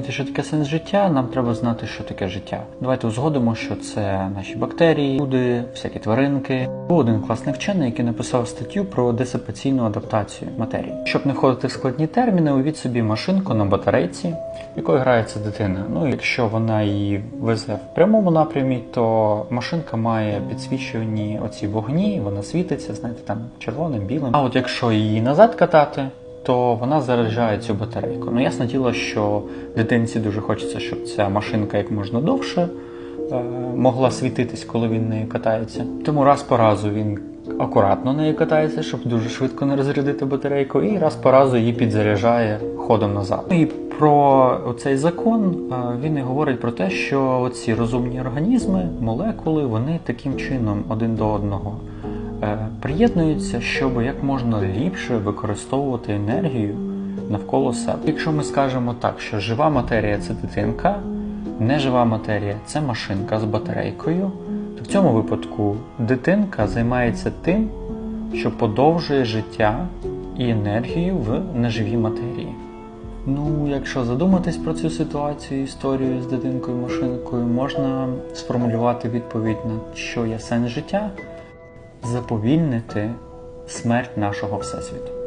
зрозуміти, що таке сенс життя, нам треба знати, що таке життя. Давайте узгодимо, що це наші бактерії, люди, всякі тваринки. Був один класний вчений, який написав статтю про дисипаційну адаптацію матерії. Щоб не входити в складні терміни, увіть собі машинку на батарейці, якою грається дитина. Ну, якщо вона її везе в прямому напрямі, то машинка має підсвічувані оці вогні, вона світиться, знаєте, там червоним, білим. А от якщо її назад катати, то вона заряджає цю батарейку. Ну, ясне діло, що дитинці дуже хочеться, щоб ця машинка як можна довше е, могла світитись, коли він нею катається. Тому раз по разу він акуратно нею катається, щоб дуже швидко не розрядити батарейку, і раз по разу її підзаряджає ходом назад. І про цей закон е, він і говорить про те, що ці розумні організми, молекули, вони таким чином один до одного приєднуються, щоб як можна ліпше використовувати енергію навколо себе. Якщо ми скажемо так, що жива матерія це дитинка, нежива матерія це машинка з батарейкою, то в цьому випадку дитинка займається тим, що подовжує життя і енергію в неживій матерії. Ну, якщо задуматись про цю ситуацію, історію з дитинкою машинкою, можна сформулювати відповідь на що є сенс життя, заповільнити смерть нашого всесвіту.